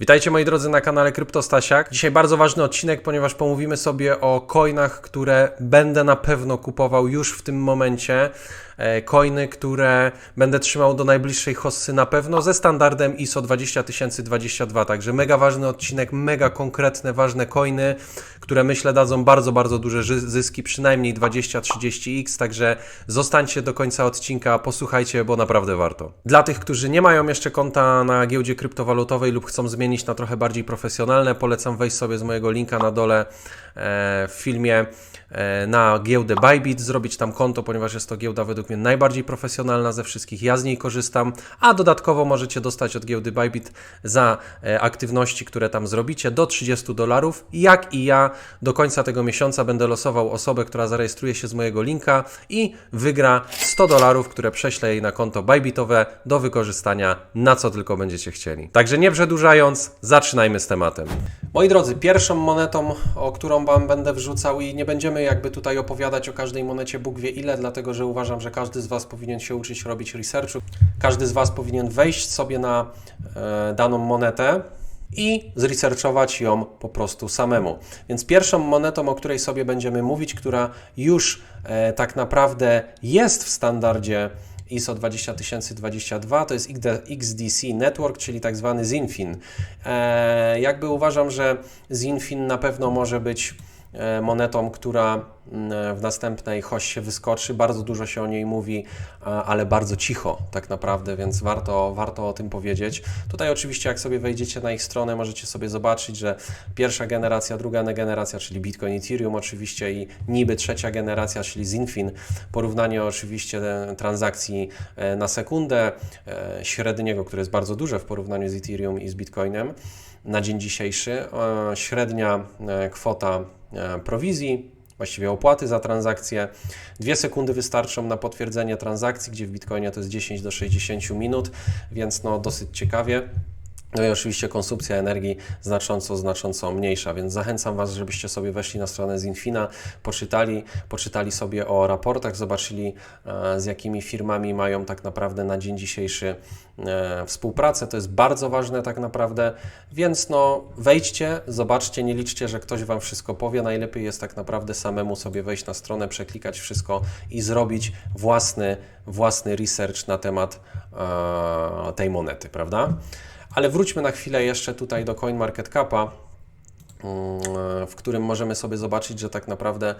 Witajcie moi drodzy na kanale Kryptostasiak. Dzisiaj bardzo ważny odcinek, ponieważ pomówimy sobie o coinach, które będę na pewno kupował już w tym momencie. E, Coiny, które będę trzymał do najbliższej hossy na pewno ze standardem ISO 20022. Także mega ważny odcinek, mega konkretne, ważne coiny, które myślę dadzą bardzo, bardzo duże zyski, przynajmniej 20-30x. Także zostańcie do końca odcinka, posłuchajcie, bo naprawdę warto. Dla tych, którzy nie mają jeszcze konta na giełdzie kryptowalutowej lub chcą zmienić na trochę bardziej profesjonalne, polecam wejść sobie z mojego linka na dole e, w filmie na giełdę Bybit, zrobić tam konto, ponieważ jest to giełda według mnie najbardziej profesjonalna ze wszystkich. Ja z niej korzystam, a dodatkowo możecie dostać od giełdy Bybit za e, aktywności, które tam zrobicie do 30 dolarów. Jak i ja do końca tego miesiąca będę losował osobę, która zarejestruje się z mojego linka i wygra 100 dolarów, które prześlę jej na konto Bybitowe do wykorzystania na co tylko będziecie chcieli. Także nie przedłużając, zaczynajmy z tematem. Moi drodzy, pierwszą monetą, o którą Wam będę wrzucał i nie będziemy jakby tutaj opowiadać o każdej monecie Bóg wie ile, dlatego że uważam, że każdy z Was powinien się uczyć robić researchu. Każdy z Was powinien wejść sobie na e, daną monetę i zresearchować ją po prostu samemu. Więc pierwszą monetą, o której sobie będziemy mówić, która już e, tak naprawdę jest w standardzie ISO 20022 to jest XDC Network, czyli tak zwany Zinfin. E, jakby uważam, że Zinfin na pewno może być monetą, która mm, w następnej hoście wyskoczy. Bardzo dużo się o niej mówi, ale bardzo cicho tak naprawdę, więc warto, warto o tym powiedzieć. Tutaj oczywiście jak sobie wejdziecie na ich stronę, możecie sobie zobaczyć, że pierwsza generacja, druga generacja, czyli Bitcoin, Ethereum oczywiście i niby trzecia generacja, czyli Zinfin. Porównanie oczywiście e, transakcji e, na sekundę e, średniego, które jest bardzo duże w porównaniu z Ethereum i z Bitcoinem na dzień dzisiejszy. E, Średnia e, kwota e, prowizji, właściwie opłaty za transakcję. Dwie sekundy wystarczą na potwierdzenie transakcji, gdzie w Bitcoinie to jest 10 do 60 minut, więc no dosyć ciekawie. No i oczywiście konsumpcja energii znacząco, znacząco mniejsza, więc zachęcam Was, żebyście sobie weszli na stronę Zinfina, poczytali, poczytali sobie o raportach, zobaczyli e, z jakimi firmami mają tak naprawdę na dzień dzisiejszy e, współpracę. To jest bardzo ważne tak naprawdę, więc no wejdźcie, zobaczcie, nie liczcie, że ktoś Wam wszystko powie. Najlepiej jest tak naprawdę samemu sobie wejść na stronę, przeklikać wszystko i zrobić własny, własny research na temat e, tej monety, prawda? Ale wróćmy na chwilę jeszcze tutaj do CoinMarketCapa, mm, w którym możemy sobie zobaczyć, że tak naprawdę,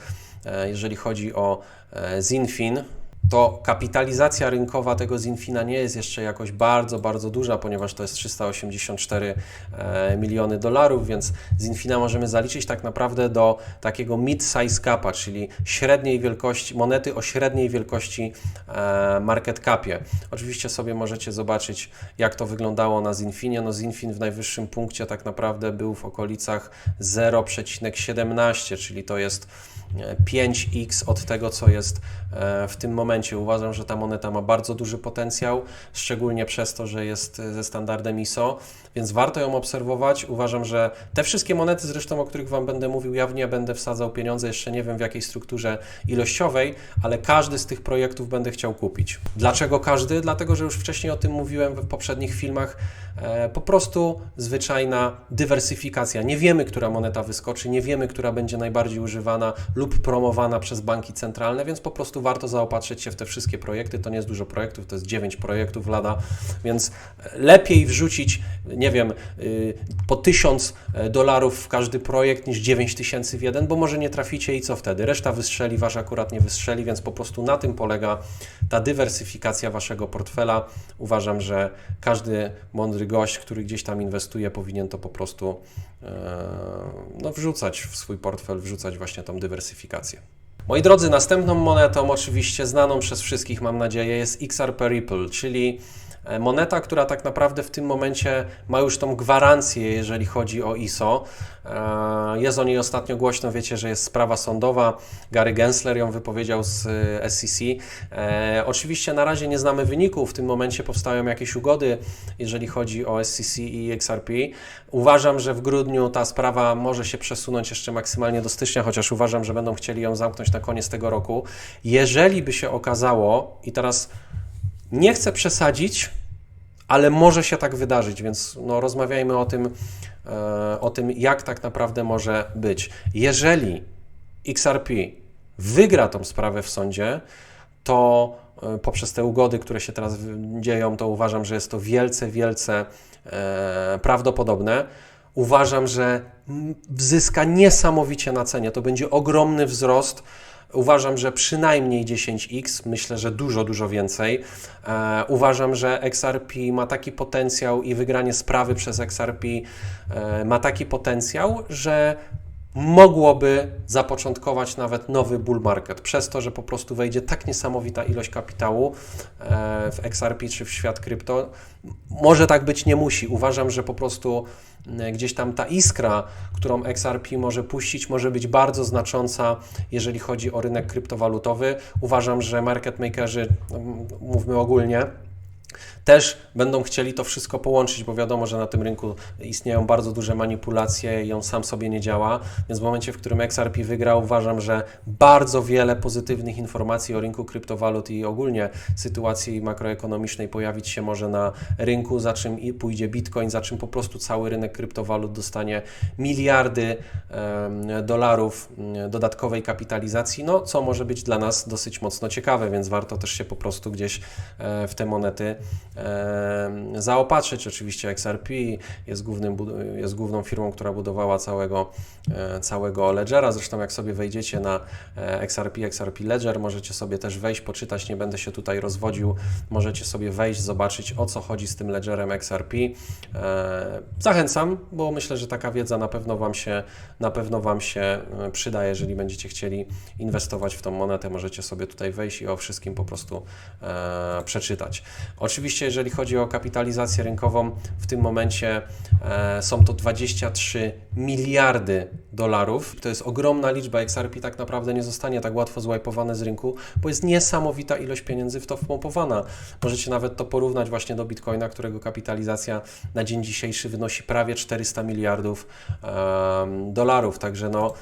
e, jeżeli chodzi o e, Zinfin, to kapitalizacja rynkowa tego Zinfina nie jest jeszcze jakoś bardzo, bardzo duża, ponieważ to jest 384 e, miliony dolarów, więc Zinfina możemy zaliczyć tak naprawdę do takiego mid-size capa, czyli średniej wielkości, monety o średniej wielkości e, market capie. Oczywiście sobie możecie zobaczyć, jak to wyglądało na Zinfinie. No Zinfin w najwyższym punkcie tak naprawdę był w okolicach 0,17, czyli to jest 5x od tego, co jest e, w tym momencie. Uważam, że ta moneta ma bardzo duży potencjał, szczególnie przez to, że jest e, ze standardem ISO, więc warto ją obserwować. Uważam, że te wszystkie monety, zresztą o których Wam będę mówił, ja w nie będę wsadzał pieniądze, jeszcze nie wiem w jakiej strukturze ilościowej, ale każdy z tych projektów będę chciał kupić. Dlaczego każdy? Dlatego, że już wcześniej o tym mówiłem w poprzednich filmach. E, po prostu zwyczajna dywersyfikacja. Nie wiemy, która moneta wyskoczy, nie wiemy, która będzie najbardziej używana lub promowana przez banki centralne, więc po prostu warto zaopatrzyć się w te wszystkie projekty. To nie jest dużo projektów, to jest 9 projektów lada, więc lepiej wrzucić, nie wiem, y, po 1000 dolarów w każdy projekt niż 9 tysięcy w jeden, bo może nie traficie i co wtedy? Reszta wystrzeli, wasz akurat nie wystrzeli, więc po prostu na tym polega ta dywersyfikacja waszego portfela. Uważam, że każdy mądry gość, który gdzieś tam inwestuje, powinien to po prostu e, no, wrzucać w swój portfel, wrzucać właśnie tą dywersyfikację. Moi drodzy, następną monetą, oczywiście znaną przez wszystkich, mam nadzieję, jest XRP Ripple, czyli moneta, która tak naprawdę w tym momencie ma już tą gwarancję, jeżeli chodzi o ISO. E, Jest o niej ostatnio głośno, wiecie, że jest sprawa sądowa. Gary Gensler ją wypowiedział z e, SEC. E, Oczywiście na razie nie znamy wyników, w tym momencie powstają jakieś ugody, jeżeli chodzi o SEC i XRP. Uważam, że w grudniu ta sprawa może się przesunąć jeszcze maksymalnie do stycznia, chociaż uważam, że będą chcieli ją zamknąć na koniec tego roku. Jeżeli by się okazało, i teraz nie chcę przesadzić, ale może się tak wydarzyć, więc no, rozmawiajmy o tym, e, o tym, jak tak naprawdę może być. Jeżeli XRP wygra tą sprawę w sądzie, to e, poprzez te ugody, które się teraz dzieją, to uważam, że jest to wielce, wielce e, prawdopodobne. Uważam, że zyska niesamowicie na cenie. To będzie ogromny wzrost. Uważam, że przynajmniej 10x, myślę, że dużo, dużo więcej. E, uważam, że XRP ma taki potencjał i wygranie sprawy przez XRP e, ma taki potencjał, że mogłoby zapoczątkować nawet nowy bull market, przez to, że po prostu wejdzie tak niesamowita ilość kapitału e, w XRP czy w świat krypto. Może tak być nie musi. Uważam, że po prostu e, gdzieś tam ta iskra, którą XRP może puścić, może być bardzo znacząca, jeżeli chodzi o rynek kryptowalutowy. Uważam, że market makerzy, no, mówmy ogólnie, też będą chcieli to wszystko połączyć, bo wiadomo, że na tym rynku istnieją bardzo duże manipulacje i on sam sobie nie działa. Więc w momencie, w którym XRP wygrał, uważam, że bardzo wiele pozytywnych informacji o rynku kryptowalut i ogólnie sytuacji makroekonomicznej pojawić się może na rynku, za czym pójdzie Bitcoin, za czym po prostu cały rynek kryptowalut dostanie miliardy dolarów mm, dodatkowej kapitalizacji, no co może być dla nas dosyć mocno ciekawe, więc warto też się po prostu gdzieś e, w te monety zaopatrzyć. Oczywiście XRP jest, głównym, jest główną firmą, która budowała całego, e, całego Ledgera. Zresztą jak sobie wejdziecie na e, XRP, XRP Ledger, możecie sobie też wejść, poczytać, nie będę się tutaj rozwodził. Możecie sobie wejść, zobaczyć o co chodzi z tym Ledgerem XRP. E, zachęcam, bo myślę, że taka wiedza na pewno Wam się, na pewno Wam się przyda, jeżeli będziecie chcieli inwestować w tą monetę, możecie sobie tutaj wejść i o wszystkim po prostu przeczytać. Oczywiście, jeżeli chodzi o kapitalizację rynkową, w tym momencie e, są to 23 miliardy dolarów. To jest ogromna liczba. XRP tak naprawdę nie zostanie tak łatwo złajpowane z rynku, bo jest niesamowita ilość pieniędzy w to wpompowana. Możecie nawet to porównać właśnie do Bitcoina, którego kapitalizacja na dzień dzisiejszy wynosi prawie 400 miliardów dolarów. Także no,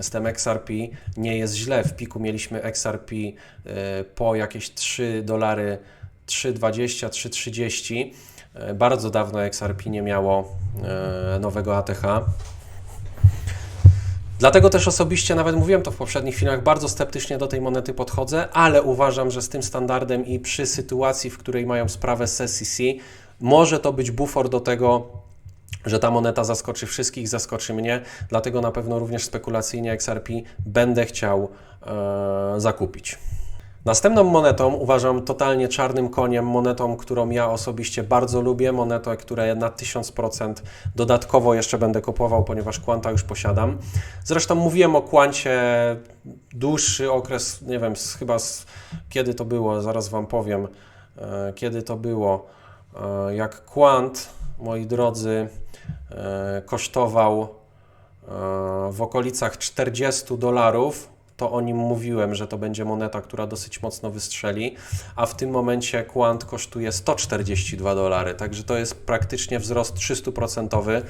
z tym XRP nie jest źle. W piku mieliśmy XRP e, po jakieś 3 dolary 3.20, 3.30. E, bardzo dawno XRP nie miało e, nowego ATH. Dlatego też osobiście, nawet mówiłem to w poprzednich filmach, bardzo sceptycznie do tej monety podchodzę, ale uważam, że z tym standardem i przy sytuacji, w której mają sprawę z SEC, może to być bufor do tego, że ta moneta zaskoczy wszystkich, zaskoczy mnie, dlatego na pewno również spekulacyjnie XRP będę chciał e, zakupić. Następną monetą uważam totalnie czarnym koniem, monetą, którą ja osobiście bardzo lubię, monetę, którą na 1000% dodatkowo jeszcze będę kupował, ponieważ Quanta już posiadam. Zresztą mówiłem o Quancie dłuższy okres, nie wiem, chyba z, kiedy to było, zaraz Wam powiem, e, kiedy to było. E, jak Quant, moi drodzy, e, kosztował w okolicach 40 dolarów, to o nim mówiłem, że to będzie moneta, która dosyć mocno wystrzeli, a w tym momencie Quant kosztuje 142 dolary, także to jest praktycznie wzrost 300%.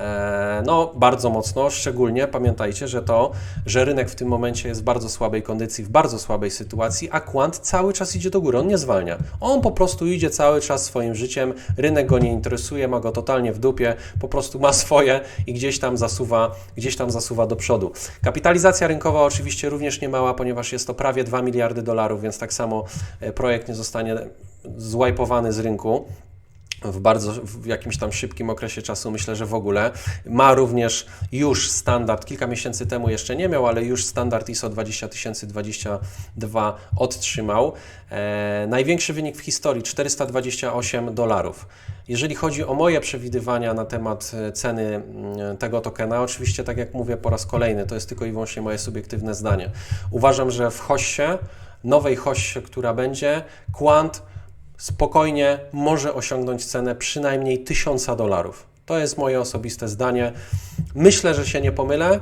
E, no, bardzo mocno, szczególnie pamiętajcie, że to, że rynek w tym momencie jest w bardzo słabej kondycji, w bardzo słabej sytuacji, a Quant cały czas idzie do góry, on nie zwalnia. On po prostu idzie cały czas swoim życiem, rynek go nie interesuje, ma go totalnie w dupie, po prostu ma swoje i gdzieś tam zasuwa, gdzieś tam zasuwa do przodu. Kapitalizacja rynkowa oczywiście również nie mała, ponieważ jest to prawie 2 miliardy dolarów, więc tak samo e, projekt nie zostanie złajpowany z rynku w bardzo w jakimś tam szybkim okresie czasu, myślę, że w ogóle. Ma również już standard, kilka miesięcy temu jeszcze nie miał, ale już standard ISO 20022 otrzymał. E, największy wynik w historii 428 dolarów. Jeżeli chodzi o moje przewidywania na temat e, ceny mm, tego tokena, oczywiście, tak jak mówię po raz kolejny, to jest tylko i wyłącznie moje subiektywne zdanie. Uważam, że w hoście, nowej hoście, która będzie, Quant spokojnie może osiągnąć cenę przynajmniej 1000 dolarów. To jest moje osobiste zdanie. Myślę, że się nie pomylę.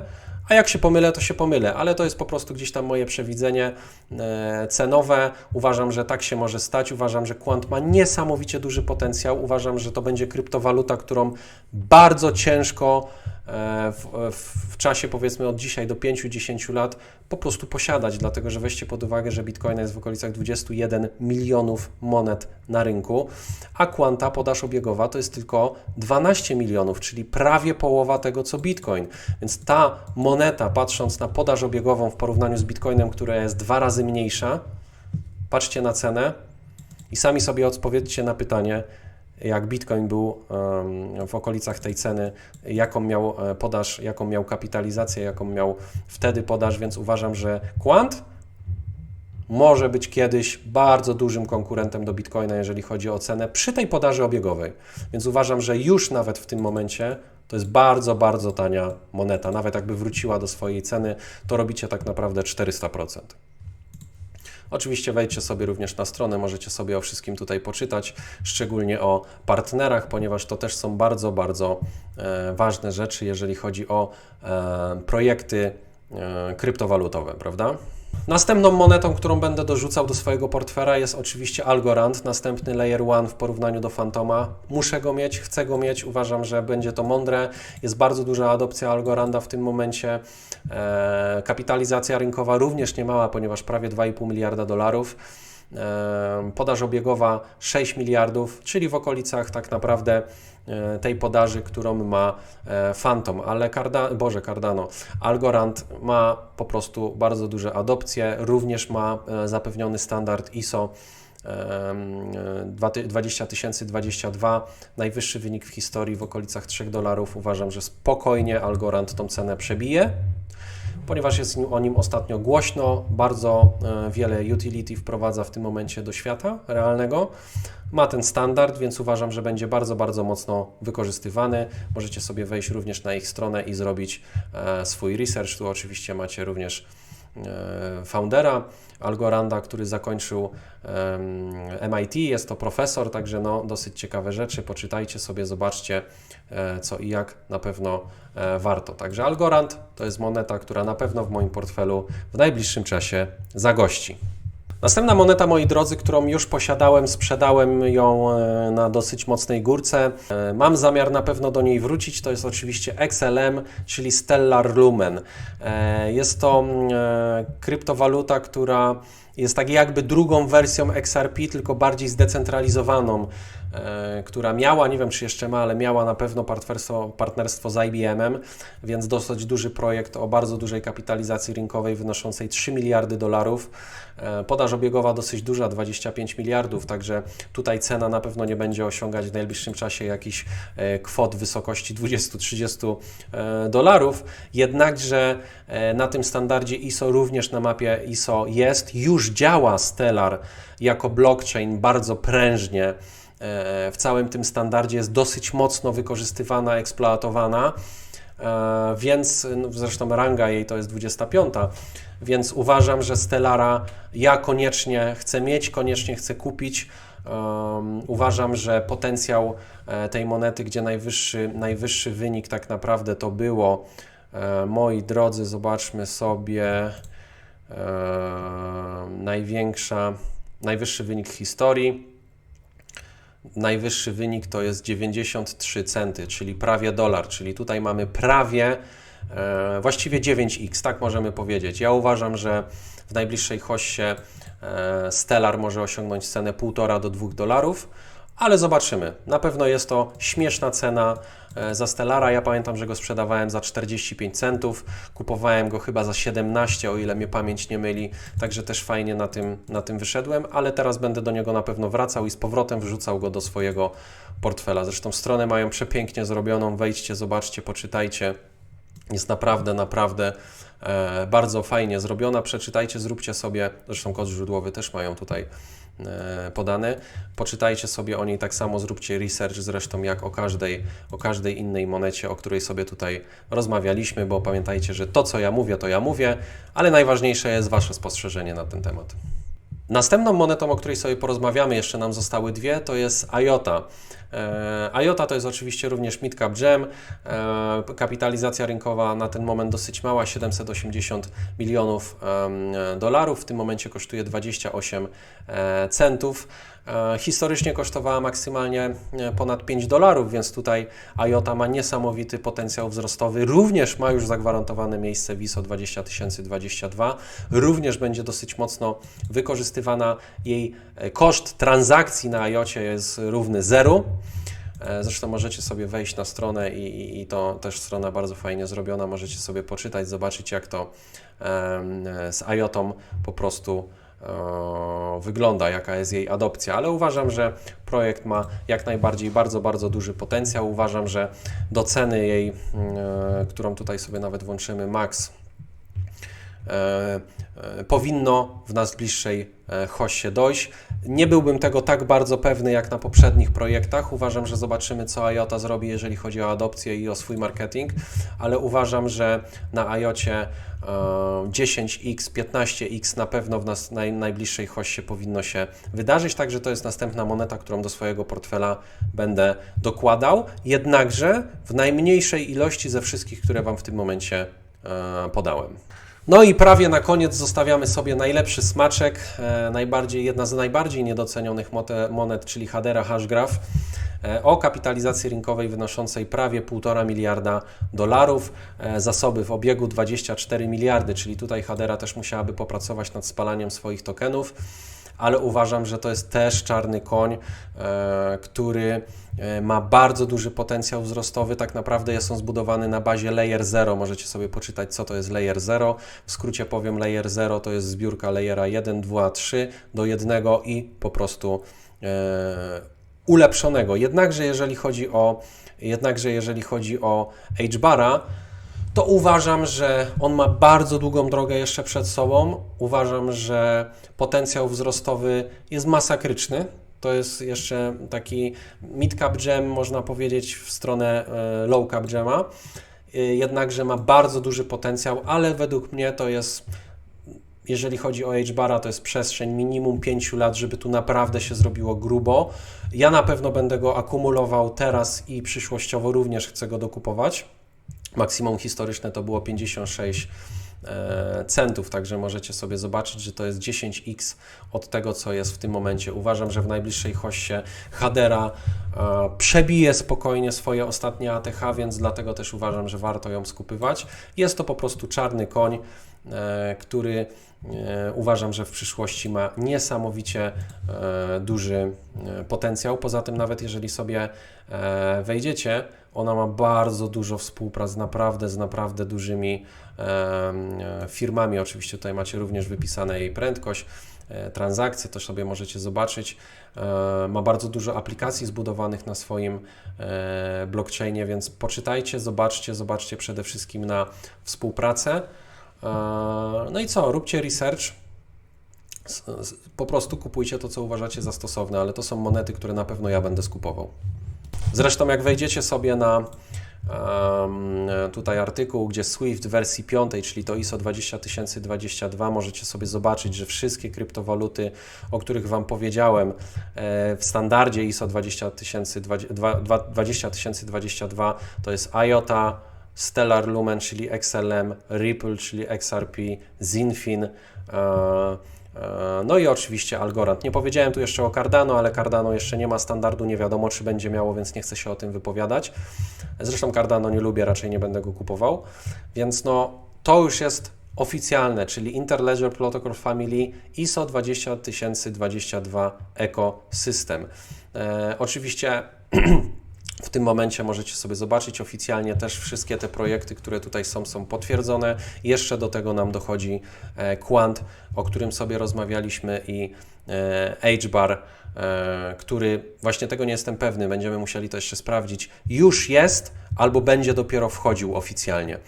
A jak się pomylę, to się pomylę, ale to jest po prostu gdzieś tam moje przewidzenie e, cenowe. Uważam, że tak się może stać. Uważam, że Quant ma niesamowicie duży potencjał. Uważam, że to będzie kryptowaluta, którą bardzo ciężko w, w, w czasie powiedzmy od dzisiaj do 5-10 lat po prostu posiadać, dlatego że weźcie pod uwagę, że Bitcoin jest w okolicach 21 milionów monet na rynku, a Quanta podaż obiegowa to jest tylko 12 milionów, czyli prawie połowa tego co Bitcoin. Więc ta moneta, patrząc na podaż obiegową w porównaniu z Bitcoinem, która jest dwa razy mniejsza, patrzcie na cenę i sami sobie odpowiedzcie na pytanie, jak Bitcoin był w okolicach tej ceny, jaką miał e, podaż, jaką miał kapitalizację, jaką miał wtedy podaż, więc uważam, że Quant może być kiedyś bardzo dużym konkurentem do Bitcoina, jeżeli chodzi o cenę przy tej podaży obiegowej. Więc uważam, że już nawet w tym momencie to jest bardzo, bardzo tania moneta. Nawet jakby wróciła do swojej ceny, to robicie tak naprawdę 400%. Oczywiście wejdźcie sobie również na stronę, możecie sobie o wszystkim tutaj poczytać, szczególnie o partnerach, ponieważ to też są bardzo, bardzo e, ważne rzeczy, jeżeli chodzi o e, projekty e, kryptowalutowe, prawda? Następną monetą, którą będę dorzucał do swojego portfela jest oczywiście Algorand, następny Layer One w porównaniu do Fantoma. Muszę go mieć, chcę go mieć, uważam, że będzie to mądre. Jest bardzo duża adopcja Algoranda w tym momencie. E, kapitalizacja rynkowa również nie mała, ponieważ prawie 2,5 miliarda dolarów. E, podaż obiegowa 6 miliardów, czyli w okolicach tak naprawdę e, tej podaży, którą ma e, Phantom, ale Boże Cardano, Algorand ma po prostu bardzo duże adopcje, również ma zapewniony standard ISO 20022, najwyższy wynik w historii w okolicach 3 dolarów. Uważam, że spokojnie Algorand tą cenę przebije ponieważ jest o nim ostatnio głośno, bardzo e, wiele utility wprowadza w tym momencie do świata realnego. Ma ten standard, więc uważam, że będzie bardzo, bardzo mocno wykorzystywany. Możecie sobie wejść również na ich stronę i zrobić e, swój research. Tu oczywiście macie również foundera Algoranda, który zakończył MIT, jest to profesor, także no, dosyć ciekawe rzeczy. Poczytajcie sobie, zobaczcie co i jak, na pewno warto. Także Algorand to jest moneta, która na pewno w moim portfelu w najbliższym czasie zagości. Następna moneta, moi drodzy, którą już posiadałem, sprzedałem ją e, na dosyć mocnej górce. E, mam zamiar na pewno do niej wrócić. To jest oczywiście XLM, czyli Stellar Lumen. E, jest to mm, kryptowaluta, która jest tak jakby drugą wersją XRP, tylko bardziej zdecentralizowaną. E, która miała, nie wiem czy jeszcze ma, ale miała na pewno partnerstwo, partnerstwo z IBM-em, więc dosyć duży projekt o bardzo dużej kapitalizacji rynkowej wynoszącej 3 miliardy dolarów. E, podaż obiegowa dosyć duża, 25 miliardów, także tutaj cena na pewno nie będzie osiągać w najbliższym czasie jakichś e, kwot wysokości 20-30 dolarów. Jednakże na tym standardzie ISO również na mapie ISO jest, już działa Stellar jako blockchain bardzo prężnie w całym tym standardzie jest dosyć mocno wykorzystywana, eksploatowana, e, więc no, zresztą ranga jej to jest 25, więc uważam, że Stellara ja koniecznie chcę mieć, koniecznie chcę kupić. Um, uważam, że potencjał e, tej monety, gdzie najwyższy, najwyższy wynik tak naprawdę to było, e, moi drodzy, zobaczmy sobie, e, największa, najwyższy wynik historii najwyższy wynik to jest 93 centy, czyli prawie dolar, czyli tutaj mamy prawie e, właściwie 9x, tak możemy powiedzieć. Ja uważam, że w najbliższej hoście e, Stellar może osiągnąć cenę 1,5 do 2 dolarów ale zobaczymy. Na pewno jest to śmieszna cena e, za Stellara. Ja pamiętam, że go sprzedawałem za 45 centów, kupowałem go chyba za 17, o ile mnie pamięć nie myli, także też fajnie na tym, na tym wyszedłem, ale teraz będę do niego na pewno wracał i z powrotem wrzucał go do swojego portfela. Zresztą stronę mają przepięknie zrobioną, wejdźcie, zobaczcie, poczytajcie. Jest naprawdę, naprawdę bardzo fajnie zrobiona. Przeczytajcie, zróbcie sobie, zresztą kod źródłowy też mają tutaj E, podane. Poczytajcie sobie o niej tak samo, zróbcie research zresztą jak o każdej, o każdej innej monecie, o której sobie tutaj rozmawialiśmy, bo pamiętajcie, że to co ja mówię, to ja mówię, ale najważniejsze jest Wasze spostrzeżenie na ten temat. Następną monetą, o której sobie porozmawiamy, jeszcze nam zostały dwie, to jest IOTA. E, IOTA to jest oczywiście również midcap gem. E, kapitalizacja rynkowa na ten moment dosyć mała, 780 milionów dolarów. W tym momencie kosztuje 28 e, centów. E, historycznie kosztowała maksymalnie e, ponad 5 dolarów, więc tutaj IOTA ma niesamowity potencjał wzrostowy. Również ma już zagwarantowane miejsce w ISO 20022. Również będzie dosyć mocno wykorzystywana. Jej e, koszt transakcji na IOTie jest równy zeru. Zresztą możecie sobie wejść na stronę i, i, i, to też strona bardzo fajnie zrobiona. Możecie sobie poczytać, zobaczyć jak to z IOTą po prostu wygląda, jaka jest jej adopcja, ale uważam, że projekt ma jak najbardziej bardzo, bardzo duży potencjał. Uważam, że do ceny jej, e, którą tutaj sobie nawet włączymy, max, e, powinno w najbliższej hoście dojść. Nie byłbym tego tak bardzo pewny jak na poprzednich projektach. Uważam, że zobaczymy, co IOTA zrobi, jeżeli chodzi o adopcję i o swój marketing, ale uważam, że na IOTie 10x, 15x na pewno w nas naj, najbliższej hoście powinno się wydarzyć, także to jest następna moneta, którą do swojego portfela będę dokładał, jednakże w najmniejszej ilości ze wszystkich, które Wam w tym momencie e, podałem. No i prawie na koniec zostawiamy sobie najlepszy smaczek, e, najbardziej, jedna z najbardziej niedocenionych monet, czyli Hadera Hashgraph e, o kapitalizacji rynkowej wynoszącej prawie 1,5 miliarda dolarów, e, zasoby w obiegu 24 miliardy, czyli tutaj Hadera też musiałaby popracować nad spalaniem swoich tokenów ale uważam, że to jest też czarny koń, e, który e, ma bardzo duży potencjał wzrostowy. Tak naprawdę jest on zbudowany na bazie Layer 0. Możecie sobie poczytać, co to jest Layer 0. W skrócie powiem, Layer 0 to jest zbiórka Layera 1, 2, 3 do 1 i po prostu e, ulepszonego. Jednakże jeżeli chodzi o jednakże jeżeli chodzi o HBara, to uważam, że on ma bardzo długą drogę jeszcze przed sobą. Uważam, że potencjał wzrostowy jest masakryczny. To jest jeszcze taki mid-cap jam, można powiedzieć, w stronę e, low-cap jama. E, jednakże ma bardzo duży potencjał, ale według mnie to jest jeżeli chodzi o H-Bara, to jest przestrzeń minimum 5 lat, żeby tu naprawdę się zrobiło grubo. Ja na pewno będę go akumulował teraz i przyszłościowo również chcę go dokupować. Maksimum historyczne to było 56 e, centów, także możecie sobie zobaczyć, że to jest 10x od tego, co jest w tym momencie. Uważam, że w najbliższej hoście Hadera e, przebije spokojnie swoje ostatnie ATH, więc dlatego też uważam, że warto ją skupywać. Jest to po prostu czarny koń, e, który uważam, że w przyszłości ma niesamowicie duży potencjał. Poza tym, nawet jeżeli sobie wejdziecie, ona ma bardzo dużo współprac naprawdę z naprawdę dużymi e, firmami. Oczywiście tutaj macie również wypisane jej prędkość, e, transakcje, to sobie możecie zobaczyć. E, ma bardzo dużo aplikacji zbudowanych na swoim e, blockchainie, więc poczytajcie, zobaczcie, zobaczcie przede wszystkim na współpracę. E, no i co, róbcie research. Po prostu kupujcie to, co uważacie za stosowne, ale to są monety, które na pewno ja będę skupował. Zresztą jak wejdziecie sobie na tutaj artykuł, gdzie Swift wersji 5, czyli to ISO 20022, możecie sobie zobaczyć, że wszystkie kryptowaluty, o których Wam powiedziałem, e, w standardzie ISO 20022 to jest IOTA, Stellar Lumen, czyli XLM, Ripple, czyli XRP, Zinfin, e, E, no i oczywiście Algorand. Nie powiedziałem tu jeszcze o Cardano, ale Cardano jeszcze nie ma standardu, nie wiadomo czy będzie miało, więc nie chcę się o tym wypowiadać. Zresztą Cardano nie lubię, raczej nie będę go kupował. Więc no, to już jest oficjalne, czyli Interledger Protocol Family ISO 20022 Ecosystem. E, oczywiście W tym momencie możecie sobie zobaczyć oficjalnie też wszystkie te projekty, które tutaj są, są potwierdzone. Jeszcze do tego nam dochodzi e, Quant, o którym sobie rozmawialiśmy i e, HBAR, e, który właśnie tego nie jestem pewny, będziemy musieli to jeszcze sprawdzić. Już jest albo będzie dopiero wchodził oficjalnie.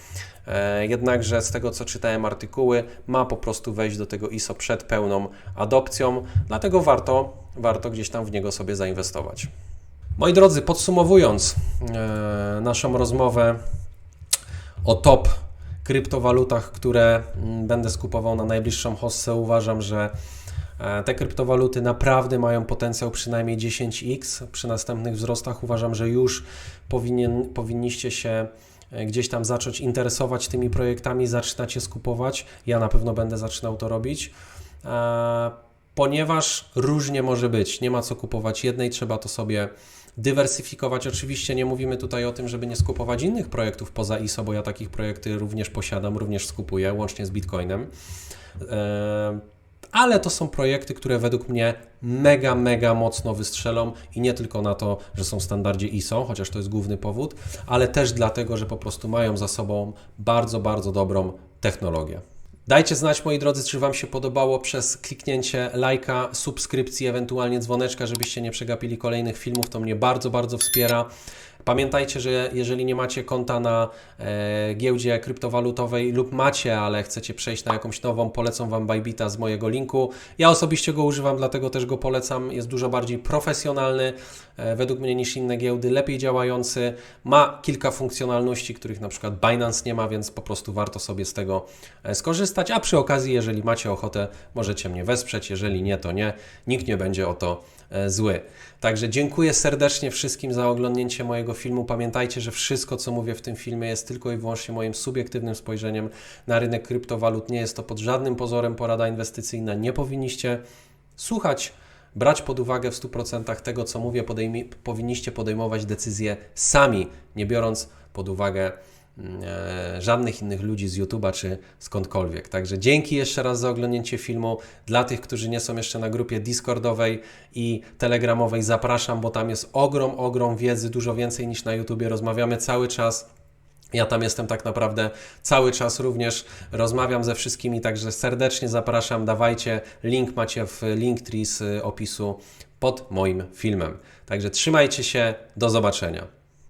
Jednakże z tego co czytałem artykuły, ma po prostu wejść do tego ISO przed pełną adopcją, dlatego warto, warto gdzieś tam w niego sobie zainwestować. Moi drodzy, podsumowując e, naszą rozmowę o top kryptowalutach, które mm, będę skupował na najbliższą hossę, uważam, że e, te kryptowaluty naprawdę mają potencjał przynajmniej 10x. Przy następnych wzrostach uważam, że już powinien, powinniście się e, gdzieś tam zacząć interesować tymi projektami, zaczynać je skupować. Ja na pewno będę zaczynał to robić. ponieważ różnie może być. Nie ma co kupować jednej, trzeba to sobie dywersyfikować. Oczywiście nie mówimy tutaj o tym, żeby nie skupować innych projektów poza ISO, bo ja takich projekty również posiadam, również skupuję, łącznie z Bitcoinem. E, ale to są projekty, które według mnie mega, mega mocno wystrzelą i nie tylko na to, że są w standardzie ISO, chociaż to jest główny powód, ale też dlatego, że po prostu mają za sobą bardzo, bardzo dobrą technologię. Dajcie znać, moi drodzy, czy Wam się podobało przez kliknięcie lajka, subskrypcji, ewentualnie dzwoneczka, żebyście nie przegapili kolejnych filmów. To mnie bardzo, bardzo wspiera. Pamiętajcie, że jeżeli nie macie konta na e, giełdzie kryptowalutowej lub macie, ale chcecie przejść na jakąś nową, polecam Wam Bybita z mojego linku. Ja osobiście go używam, dlatego też go polecam. Jest dużo bardziej profesjonalny według mnie niż inne giełdy, lepiej działający. Ma kilka funkcjonalności, których na przykład Binance nie ma, więc po prostu warto sobie z tego e, skorzystać. A przy okazji, jeżeli macie ochotę, możecie mnie wesprzeć. Jeżeli nie, to nie. Nikt nie będzie o to e, zły. Także dziękuję serdecznie wszystkim za oglądnięcie mojego filmu. Pamiętajcie, że wszystko, co mówię w tym filmie, jest tylko i wyłącznie moim subiektywnym spojrzeniem na rynek kryptowalut. Nie jest to pod żadnym pozorem porada inwestycyjna. Nie powinniście słuchać, brać pod uwagę w 100% tego, co mówię. Podejmi, powinniście podejmować decyzje sami, nie biorąc pod uwagę e, żadnych innych ludzi z YouTube'a czy skądkolwiek. Także dzięki jeszcze raz za oglądnięcie filmu. Dla tych, którzy nie są jeszcze na grupie Discordowej i Telegramowej, zapraszam, bo tam jest ogrom, ogrom wiedzy, dużo więcej niż na YouTubie. Rozmawiamy cały czas. Ja tam jestem tak naprawdę cały czas również, rozmawiam ze wszystkimi, także serdecznie zapraszam, dawajcie, link macie w Linktree z opisu pod moim filmem. Także trzymajcie się, do zobaczenia.